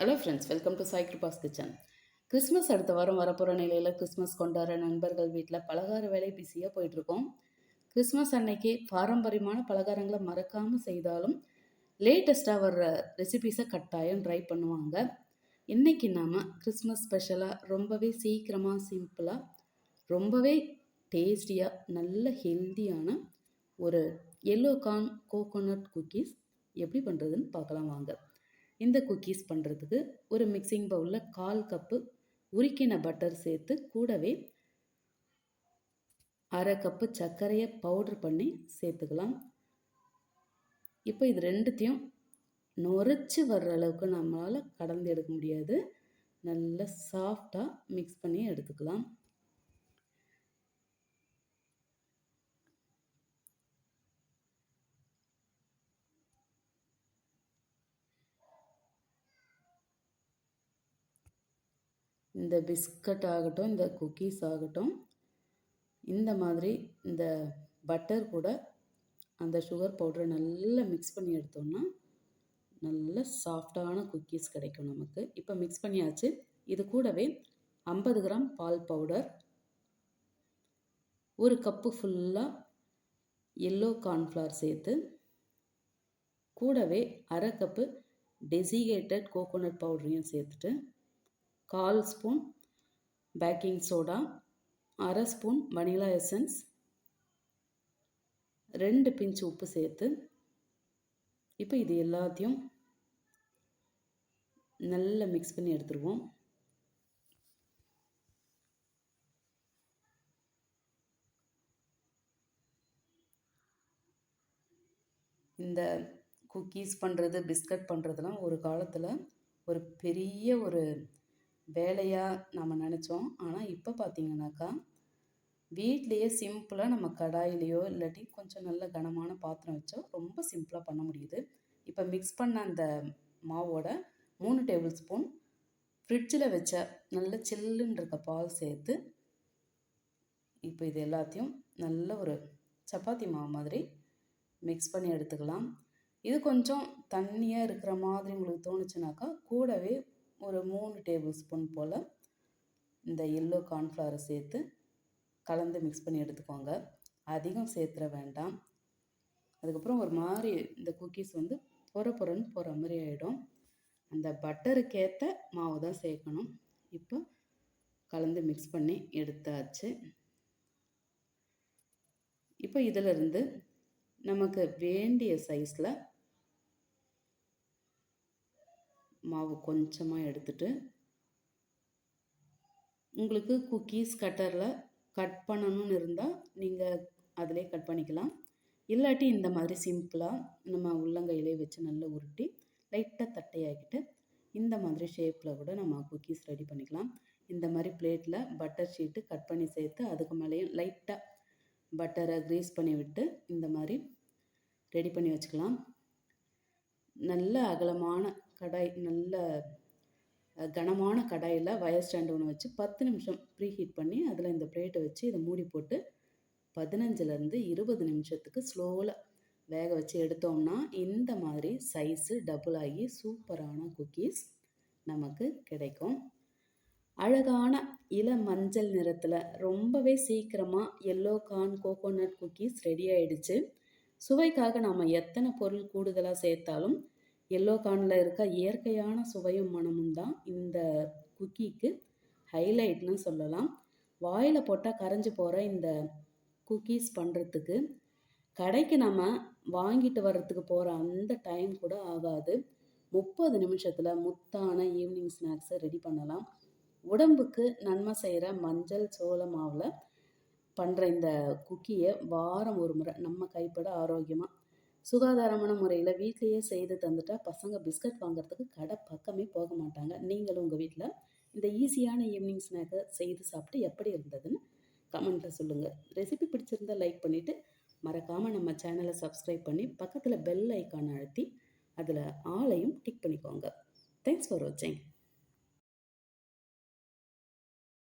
Hello friends welcome to Sai Kirupa's kitchen Christmas அடுத்த வாரம் வரப்போகிற நிலையில் கிறிஸ்மஸ் கொண்டாடுற நண்பர்கள் வீட்டில் பலகார வேலை பிஸியாக போயிட்டுருக்கோம். கிறிஸ்மஸ் அன்னைக்கு பாரம்பரியமான பலகாரங்களை மறக்காமல் செய்தாலும் லேட்டஸ்ட்டாக வர்ற ரெசிபீஸை கட்டாயம் ட்ரை பண்ணுவாங்க. இன்றைக்கி நாம் கிறிஸ்மஸ் ஸ்பெஷலாக ரொம்பவே சீக்கிரமாக சிம்பிளாக ரொம்பவே டேஸ்டியாக நல்ல ஹெல்த்தியான ஒரு எல்லோ கார்ன் கோகோனட் குக்கீஸ் எப்படி பண்ணுறதுன்னு பார்க்கலாம் வாங்க. இந்த குக்கீஸ் பண்ணுறதுக்கு ஒரு மிக்சிங் பவுலில் கால் கப்பு உருக்கின பட்டர் சேர்த்து கூடவே அரை கப்பு சர்க்கரையை பவுடர் பண்ணி சேர்த்துக்கலாம். இப்போ இது ரெண்டுத்தையும் நுரைச்சி வர்ற அளவுக்கு நம்மளால் கடந்து எடுக்க முடியாது. நல்லா சாஃப்டாக மிக்ஸ் பண்ணி எடுத்துக்கலாம். இந்த பிஸ்கட் ஆகட்டும் இந்த குக்கீஸ் ஆகட்டும் இந்த மாதிரி இந்த பட்டர் கூட அந்த சுகர் பவுடரை நல்லா மிக்ஸ் பண்ணி எடுத்தோம்னா நல்ல சாஃப்டான குக்கீஸ் கிடைக்கும் நமக்கு. இப்போ மிக்ஸ் பண்ணியாச்சு. இது கூடவே ஐம்பது கிராம் பால் பவுடர் ஒரு கப்பு ஃபுல்லாக எல்லோ கார்ன்ஃப்ளவர் சேர்த்து கூடவே அரை கப்பு டெசிகேட்டட் கோகோனட் பவுடரையும் சேர்த்துட்டு கால் ஸ்பூன் பேக்கிங் சோடா அரை ஸ்பூன் வனிலா எசன்ஸ் ரெண்டு பிஞ்ச் உப்பு சேர்த்து இப்போ இது எல்லாத்தையும் நல்லா மிக்ஸ் பண்ணி எடுத்துருவோம். இந்த குக்கீஸ் பண்ணுறது பிஸ்கட் பண்ணுறதுலாம் ஒரு காலத்தில் ஒரு பெரிய ஒரு வேலையாக நம்ம நினச்சோம். ஆனால் இப்போ பார்த்தீங்கன்னாக்கா வீட்லேயே சிம்பிளாக நம்ம கடாயிலையோ இல்லாட்டி கொஞ்சம் நல்ல கனமான பாத்திரம் வச்சோ ரொம்ப சிம்பிளாக பண்ண முடியுது. இப்போ மிக்ஸ் பண்ண அந்த மாவோட மூணு டேபிள் ஸ்பூன் ஃப்ரிட்ஜில் வச்ச நல்ல சில்லுன்னு இருக்க பால் சேர்த்து இப்போ இது எல்லாத்தையும் நல்ல ஒரு சப்பாத்தி மாவு மாதிரி மிக்ஸ் பண்ணி எடுத்துக்கலாம். இது கொஞ்சம் தண்ணியாக இருக்கிற மாதிரி உங்களுக்கு தோணுச்சுனாக்கா கூடவே ஒரு மூணு டேபிள் ஸ்பூன் போல் இந்த எல்லோ கார்ன்ஃப்ளவரை சேர்த்து கலந்து மிக்ஸ் பண்ணி எடுத்துக்கோங்க. அதிகம் சேர்த்துற வேண்டாம். அதுக்கப்புறம் ஒரு மாதிரி இந்த குக்கீஸ் வந்து பொற பொறன்னு போகிற மாதிரி ஆகிடும் அந்த பட்டருக்கேற்ற மாவு தான் சேர்க்கணும். இப்போ கலந்து மிக்ஸ் பண்ணி எடுத்தாச்சு. இப்போ இதிலிருந்து நமக்கு வேண்டிய சைஸில் மாவு கொஞ்சமாக எடுத்துட்டு உங்களுக்கு குக்கீஸ் கட்டரில் கட் பண்ணணும்னு இருந்தால் நீங்கள் அதிலே கட் பண்ணிக்கலாம். இல்லாட்டி இந்த மாதிரி சிம்பிளாக நம்ம உள்ளங்கையிலே வச்சு நல்லா உருட்டி லைட்டாக தட்டையாக்கிட்டு இந்த மாதிரி ஷேப்பில் கூட நம்ம குக்கீஸ் ரெடி பண்ணிக்கலாம். இந்த மாதிரி பிளேட்டில் பட்டர் ஷீட்டு கட் பண்ணி சேர்த்து அதுக்கு மேலேயும் லைட்டாக பட்டரை க்ரீஸ் பண்ணி விட்டு இந்த மாதிரி ரெடி பண்ணி வச்சுக்கலாம். நல்ல அகலமான கடாய் நல்ல கனமான கடாயில் வயர் ஸ்டாண்டு ஒன்று வச்சு பத்து நிமிஷம் ப்ரீ ஹீட் பண்ணி அதில் இந்த பிளேட்டை வச்சு இதை மூடி போட்டு பதினஞ்சுலேருந்து இருபது நிமிஷத்துக்கு ஸ்லோவில் வேக வச்சு எடுத்தோம்னா இந்த மாதிரி சைஸு டபுள் ஆகி சூப்பரான குக்கீஸ் நமக்கு கிடைக்கும். அழகான இள மஞ்சள் நிறத்தில் ரொம்பவே சீக்கிரமாக yellow corn coconut cookies ready ஆயிடுச்சு. சுவைக்காக நாம் எத்தனை பொருள் கூடுதலாக சேர்த்தாலும் எல்லோ கார்னில் இருக்க இயற்கையான சுவையும் மனமும் தான் இந்த குக்கிக்கு ஹைலைட்னு சொல்லலாம். வாயில் போட்டால் கரைஞ்சி போகிற இந்த குக்கீஸ் பண்ணுறதுக்கு கடைக்கு நம்ம வாங்கிட்டு வர்றதுக்கு போகிற அந்த டைம் கூட ஆகாது. முப்பது நிமிஷத்தில் முத்தான ஈவினிங் ஸ்நாக்ஸை ரெடி பண்ணலாம். உடம்புக்கு நன்மை செய்கிற மஞ்சள் சோள மாவில் பண்ணுற இந்த குக்கியை வாரம் ஒரு முறை நம்ம கைப்பட ஆரோக்கியமாக சுகாதாரமான முறையில் வீட்லேயே செய்து தந்துட்டா பசங்க பிஸ்கட் வாங்குறதுக்கு கடை பக்கமே போக மாட்டாங்க. நீங்களும் உங்கள் வீட்டில் இந்த ஈஸியான ஈவினிங் ஸ்நாக்கை செய்து சாப்பிட்டு எப்படி இருந்ததுன்னு கமெண்ட்டில் சொல்லுங்கள் ரெசிபி பிடிச்சிருந்தா லைக் பண்ணிவிட்டு மறக்காமல் நம்ம சேனலை சப்ஸ்கிரைப் பண்ணி பக்கத்தில் பெல் ஐக்கான் அழுத்தி அதில் ஆளையும் டிக் பண்ணிக்கோங்க. தேங்க்ஸ் ஃபார் வாட்சிங்